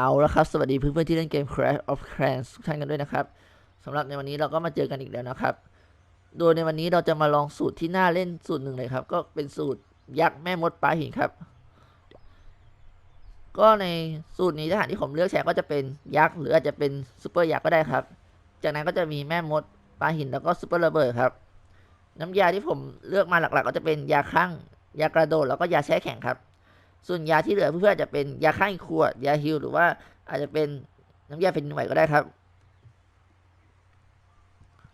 เอาและครับ สวัสดีเพื่อนๆที่เล่นเกม Crash of Clans ทุกท่านกันด้วยนะครับสำหรับในวันนี้เราก็มาเจอกันอีกแล้วนะครับ โดยในวันนี้เราจะมาลองสูตรที่น่าเล่นสูตรหนึ่งเลยครับ ก็เป็นสูตรยักษ์แม่มดปลาหินครับ ก็ในสูตรนี้ทหารที่ผมเลือกใช้ก็จะเป็นยักษ์หรืออาจจะเป็นซูเปอร์ยักษ์ก็ได้ครับ จากนั้นก็จะมีแม่มดปลาหินแล้วก็ซูเปอร์ระเบิดครับ น้ำยาที่ผมเลือกมาหลักๆ ก็จะเป็นยาข้างยากระโดดแล้วก็ยาแช่แข็งครับ ส่วนยาที่เหลือเพื่อนๆจะเป็นยาฆ่าขวดยาฮิลหรือว่าอาจจะเป็นน้ำยาเป็นหน่วยก็ได้ครับ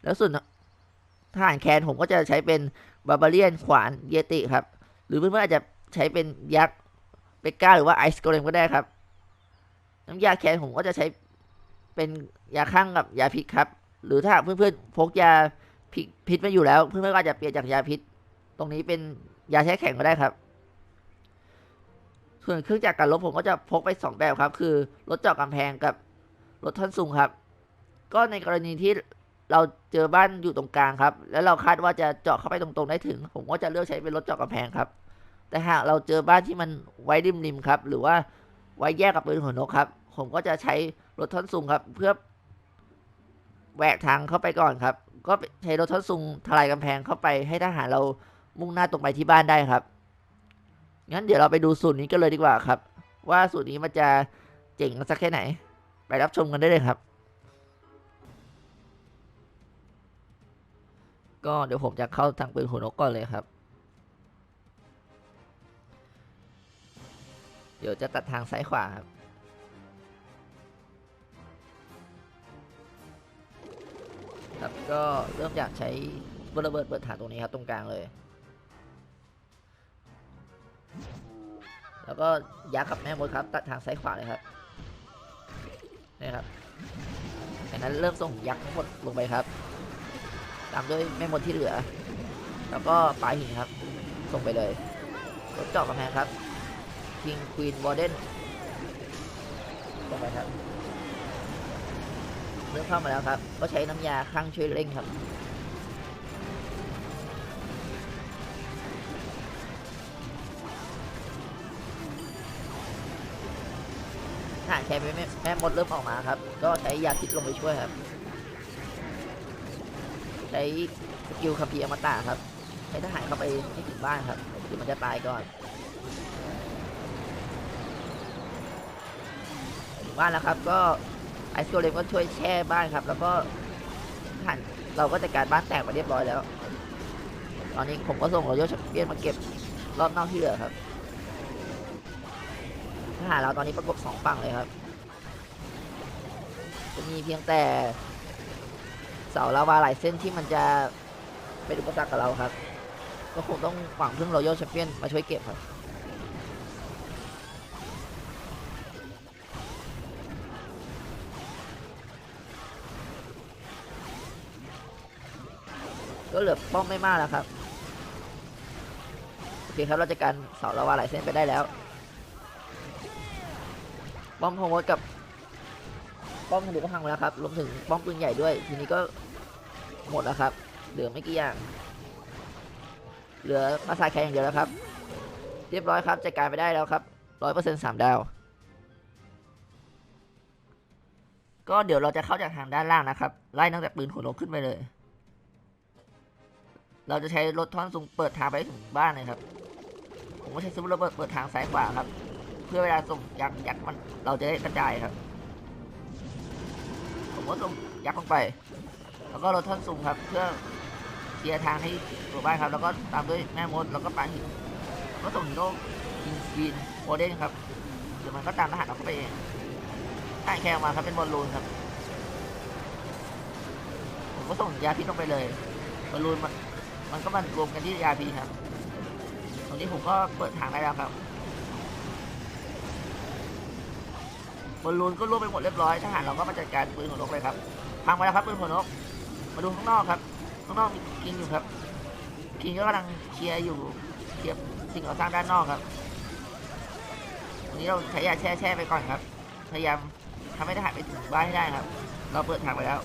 แล้วส่วนทหารแคนผมก็จะใช้เป็นบาบาเลียนขวานเยติครับ หรือเพื่อนๆอาจจะใช้เป็นยักษ์เบก้าหรือว่าไอซ์โกเลมก็ได้ครับ น้ำยาแคนผมก็จะใช้เป็นยาข้างกับยาพิษครับ หรือถ้าเพื่อนๆพกยาพิษมาอยู่แล้ว เพื่อนๆก็อาจจะเปลี่ยนจากยาพิษ ตรงนี้เป็นยาแช่แข็งก็ได้ครับ ส่วนเครื่องจักรการลบผมก็จะพกไปสองแบบครับ คือรถเจาะกำแพงกับรถท่อนสูงครับ ก็ในกรณีที่เราเจอบ้านอยู่ตรงกลางครับ แล้วเราคาดว่าจะเจาะเข้าไปตรงๆได้ถึง ผมก็จะเลือกใช้เป็นรถเจาะกำแพงครับ แต่หากเราเจอบ้านที่มันไว้ริมๆครับ หรือว่าไว้แยกกับปืนหัวนกครับ ผมก็จะใช้รถท่อนสูงครับ เพื่อแหวกทางเข้าไปก่อนครับ ก็ใช้รถท่อนสูงทลายกำแพงเข้าไปให้ทหารเรามุ่งหน้าตรงไปที่บ้านได้ครับ งั้นเดี๋ยวเราไปดูสูตรนี้กันเลยดีกว่าครับ ว่าสูตรนี้มันจะเจ๋งสักแค่ไหน ไปรับชมกันได้เลยครับ ก็เดี๋ยวผมจะเข้าทางปืนหัวนกก่อนเลยครับ เดี๋ยวจะตัดทางซ้ายขวาครับครับก็เริ่มจากใช้ระเบิดเปิดฐานตรงนี้ครับตรงกลางเลย แล้วก็ยักษ์กับแม่มดครับตัดทางซ้ายขวาเลยครับนี่ครับจากนั้นเริ่มส่งยักษ์ทั้งหมดลงไปครับ ตามด้วยแม่มดที่เหลือ แล้วก็ปลายหินครับ ส่งไปเลยรถเจาะกำแพงครับ King Queen Warden ส่งไปครับเริ่มเข้ามาแล้วครับ ก็ใช้น้ำยาข้างช่วยเร่งครับ หารแคร์แม่แม่มดเริ่มออกมาครับ ก็ใช้ยาพิษลงไปช่วยครับ ใช้สกิลคัมภีร์อมตะครับ ให้ทหารเข้าไปให้ถึงบ้านครับเดี๋ยวมันจะตายก่อนถึงบ้านแล้วครับ ก็ไอซ์โกเลมก็ช่วยแช่บ้านครับ แล้วก็ทหารเราก็จัดการบ้านแตกมาเรียบร้อยแล้ว ตอนนี้ผมก็ส่งรอยยชักเปี้ยนมาเก็บรอบนอกที่เหลือครับ หารเราตอนนี้ประกบสองฝั่งเลยครับ จะมีเพียงแต่เสาลาวาหลายเส้นที่มันจะเป็นอุปสรรคกับเราครับ ก็คงต้องหวังพึ่งรอยัลแชมเปี้ยนมาช่วยเก็บครับก็เหลือป้อมไม่มากแล้วครับ โอเคครับ เราจะการเสาลาวาหลายเส้นไปได้แล้ว ป้อมพงวดกับป้อมทะลุก็พังไปแล้วครับรวมถึงป้อมปืนใหญ่ด้วย ทีนี้ก็หมดแล้วครับ เหลือไม่กี่อย่าง เหลือมาสายแข่งอย่างเดียวแล้วครับ เรียบร้อยครับจัดการไปได้แล้วครับร้อยเปอร์เซ็นต์สามดาว ก็เดี๋ยวเราจะเข้าจากทางด้านล่างนะครับ ไล่ตั้งแต่ปืนหัวนกขึ้นไปเลย เราจะใช้รถท่อนสูงเปิดทางไปถึงบ้านเลยครับ ผมก็ใช้ซุปเปอร์เบิดเปิดทางซ้ายขวาครับ เพื่อเวลาส่งยักษ์ยักษ์มัน เราจะได้กระจายครับผมก็ส่งยักษ์ลงไป แล้วก็รถท่อนสูงครับ เพื่อเคลียร์ทางให้ตัวบ้านครับ แล้วก็ตามด้วยแม่มดแล้วก็ปลาหินก็ส่งฮีโร่กินกินโอเด้นครับเดี๋ยวมันก็ตามทหารเราเข้าไปเองทหาแคร์ออกมาครับเป็นบอลลูนครับผมก็ส่งยาพิษลงไปเลยบอลลูนมันมันก็มารวมกันที่ยาพิษครับ ตรงนี้ผมก็เปิดทางได้แล้วครับ บอลลูนก็ร่วงไปหมดเรียบร้อยทหารเราก็มาจัดการปืนหัวนกเลยครับพังไปแล้วครับปืนหัวนก มาดูข้างนอกครับ ข้างนอกมีกินอยู่ครับกินก็กำลังเคลียร์อยู่เคลียร์สิ่งก่อสร้างด้านนอกครับวันนี้เราใช้ยาแช่แช่ไปก่อนครับ พยายามทำให้ทหารไปถึงบ้านให้ได้ครับ เราเปิดทางไปแล้ว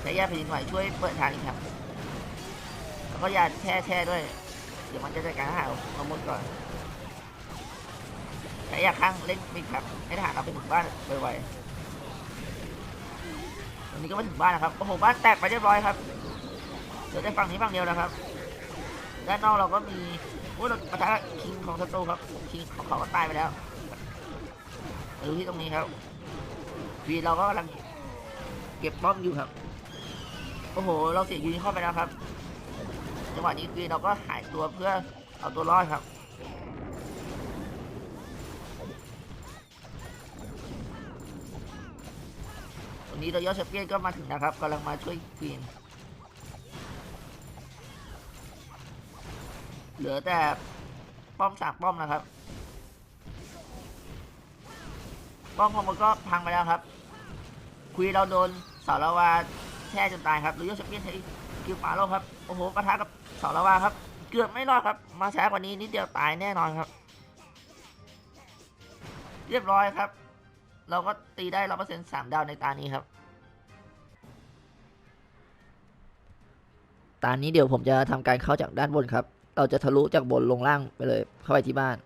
ใช้ยาแผ่นดินไหวช่วยเปิดทางอีกครับ แล้วก็ยาแช่แช่ด้วย เดี๋ยวมันจะจัดการทหารมาหมดก่อน ใช้ยาข้างเร่งมิดครับให้ทหารเราไปถึงบ้านไวๆตอนนี้ก็มาถึงบ้านแล้วครับโอ้โหบ้านแตกไปเรียบร้อยครับเหลือแต่ฝั่งนี้ฝั่งเดียวแล้วครับด้านนอกเราก็มีโอ้เราปะทะคิงของศัตรูครับคิงของเขาก็ตายไปแล้วมาดูที่ตรงนี้ครับวีเราก็กำลังเก็บป้อมอยู่ครับโอ้โห เราเสียยูนิคอร์นไปแล้วครับจังหวะนี้คือเราก็หายตัวเพื่อเอาตัวรอดครับ ตรงนี้เรายอดแชมเปี้ยนก็มาถึงนะครับกำลังมาช่วยควีนเหลือแต่ป้อมสามป้อมนะครับ ป้อมของมันก็พังไปแล้วครับ คุยเราโดนเสาละวาแช่จนตายครับหรือยอดแชมเปี้ยนใช้กิวปาโลครับโอ้โหปะทะกับเสาละวาครับ เกือบไม่รอดครับ มาช้ากว่านี้นิดเดียวตายแน่นอนครับ เรียบร้อยครับ เราก็ตีได้ร้อยเปอร์เซ็นต์สามดาวในตานี้ครับ ตานี้เดี๋ยวผมจะทำการเข้าจากด้านบนครับ เราจะทะลุจากบนลงล่างไปเลย เข้าไปที่บ้าน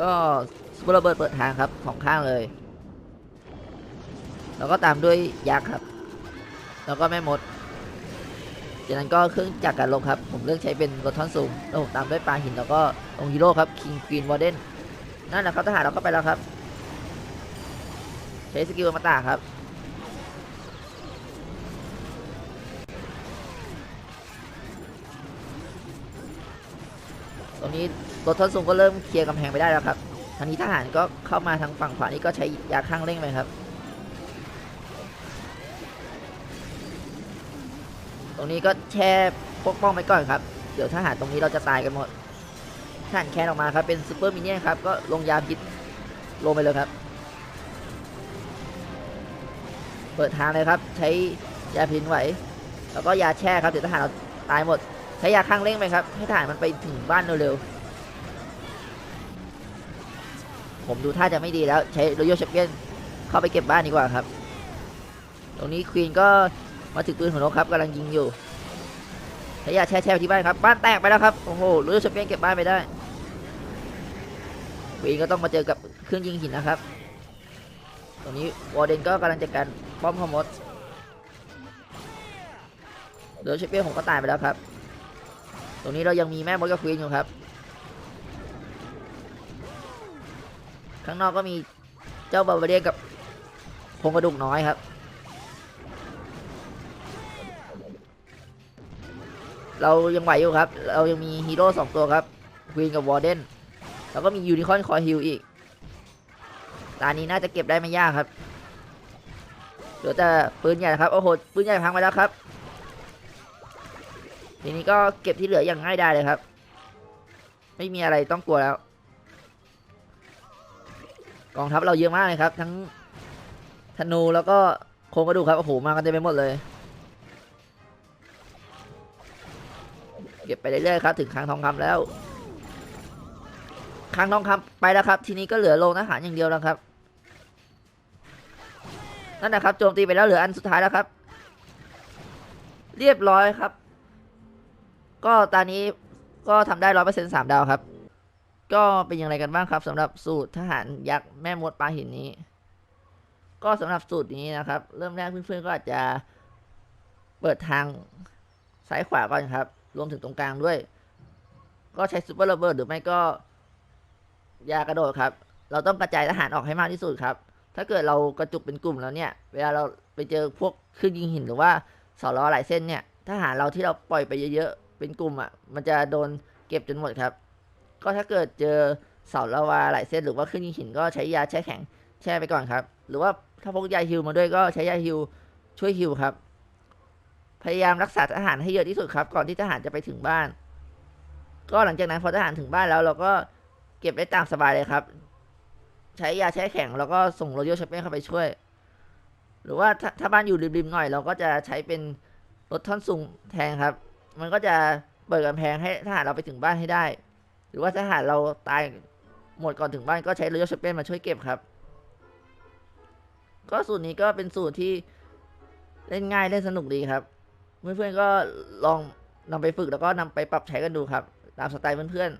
ก็สปอร์ระเบิดเปิดทางครับสองข้างเลย แล้วก็ตามด้วยยักษ์ครับ แล้วก็แม่มด จากนั้นก็เครื่องจักรการลบครับ ผมเลือกใช้เป็นรถท่อนสูงแล้วผมตามด้วยปลาหินแล้วก็องค์ฮีโร่ครับคิงควีนวอร์เดนนั่นแหละครับทหารเราก็ไปแล้วครับ ใช้สกิลมาตาครับตรงนี้รถทดสูงก็เริ่มเคลียร์กำแพงไปได้แล้วครับทางนี้ทหารก็เข้ามาทางฝั่งขวานี่ก็ใช้ยาข้างเร่งไปครับ รงนี้ก็แช่พวกป้องไปก่อนครับ เดี๋ยวทหารตรงนี้เราจะตายกันหมดทหารแคนออกมาครับเป็นซูเปอร์มินเนี่ยนครับก็ลงยาพิษลงไปเลยครับ เปิดทางเลยครับ ใช้ยาพิษไหว แล้วก็ยาแช่ครับเดี๋ยวทหารเราตายหมด ใช้ยาข้างเร่งไปครับ ให้ทหารมันไปถึงบ้านเร็วๆผมดูท่าจะไม่ดีแล้วใช้โรโยชเปียนเข้าไปเก็บบ้านดีกว่าครับ ตรงนี้ควีนก็ มาถึงปืนของนกครับกำลังยิงอยู่ใช้ยาแช่แช่ที่บ้านครับ บ้านแตกไปแล้วครับ โอ้โหโรโยชเปียนเก็บบ้านไปได้ควีนก็ต้องมาเจอกับเครื่องยิงหินนะครับ ตรงนี้วอร์เดนก็กำลังจัดการป้อมพมดโดยเชเปียนผมก็ตายไปแล้วครับ ตรงนี้เรายังมีแม่มดกับควีนอยู่ครับ ข้างนอกก็มีเจ้าบาบาเรียกับโครงกระดูกน้อยครับ เรายังไหวอยู่ครับ เรายังมีฮีโร่สองตัวครับควีนกับวอร์เดนแล้วก็มียูนิคอร์นคอยฮิลอีกตานี้น่าจะเก็บได้ไม่ยากครับเหลือแต่ปืนใหญ่ครับโอ้โหปืนใหญ่พังไปแล้วครับ ทีนี้ก็เก็บที่เหลืออย่างง่ายได้เลยครับ ไม่มีอะไรต้องกลัวแล้ว กองทัพเราเยอะมากเลยครับ ทั้งธนูแล้วก็โครงกระดูกครับโอ้โหมากันเต็มไปหมดเลย เก็บไปเรื่อยๆครับถึงคลังทองคำแล้วคลังทองคำไปแล้วครับ ทีนี้ก็เหลือโรงอาหารอย่างเดียวแล้วครับนั่นนะครับโจมตีไปแล้วเหลืออันสุดท้ายแล้วครับ เรียบร้อยครับ ก็ตอนนี้ก็ทำได้ร้อยเปอร์เซ็นต์สามดาวครับ ก็เป็นอย่างไรกันบ้างครับสำหรับสูตรทหารยักษ์แม่มดปลาหินนี้ ก็สำหรับสูตรนี้นะครับ เริ่มแรกเพื่อนๆก็อาจจะเปิดทางซ้ายขวาก่อนครับ รวมถึงตรงกลางด้วย ก็ใช้ซูเปอร์ระเบิดหรือไม่ก็ ยากระโดดครับ เราต้องกระจายทหารออกให้มากที่สุดครับ ถ้าเกิดเรากระจุกเป็นกลุ่มแล้วเนี่ย เวลาเราไปเจอพวกเครื่องยิงหินหรือว่าเสาล้อหลายเส้นเนี่ยทหารเราที่เราปล่อยไปเยอะๆเป็นกลุ่มอะ มันจะโดนเก็บจนหมดครับ ก็ถ้าเกิดเจอเสาละวาหลายเส้นหรือว่าเครื่องยิงหินก็ใช้ยาแช่แข็งแช่ไปก่อนครับ หรือว่าถ้าพกยาฮิวมาด้วยก็ใช้ยาฮิวช่วยฮิวครับ พยายามรักษาทหารให้เยอะที่สุดครับ ก่อนที่ทหารจะไปถึงบ้าน ก็หลังจากนั้นพอทหารถึงบ้านแล้ว เราก็เก็บได้ตามสบายเลยครับ ใช้ยาแช่แข็งแล้วก็ส่งโรโยชเป้เข้าไปช่วย หรือว่าถ้าถ้าบ้านอยู่ริมๆหน่อย เราก็จะใช้เป็นรถท่อนสูงแทนครับ มันก็จะเปิดกำแพงให้ทหารเราไปถึงบ้านให้ได้ หรือว่าทหารเราตายหมดก่อนถึงบ้านก็ใช้โรโยชเป้มาช่วยเก็บครับ ก็สูตรนี้ก็เป็นสูตรที่เล่นง่ายเล่นสนุกดีครับ เพื่อนๆก็ลองนำไปฝึกแล้วก็นำไปปรับใช้กันดูครับ ตามสไตล์เพื่อน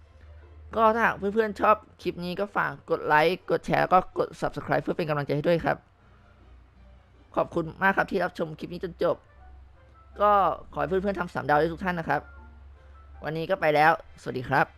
ๆ ก็ถ้าหากเพื่อนๆชอบคลิปนี้ก็ฝากกดไลค์ กดแชร์แล้วก็กด subscribe เพื่อเป็นกำลังใจให้ด้วยครับ ขอบคุณมากครับที่รับชมคลิปนี้จนจบ ก็ขอให้เพื่อนๆทำสามดาวได้ทุกท่านนะครับ วันนี้ก็ไปแล้ว สวัสดีครับ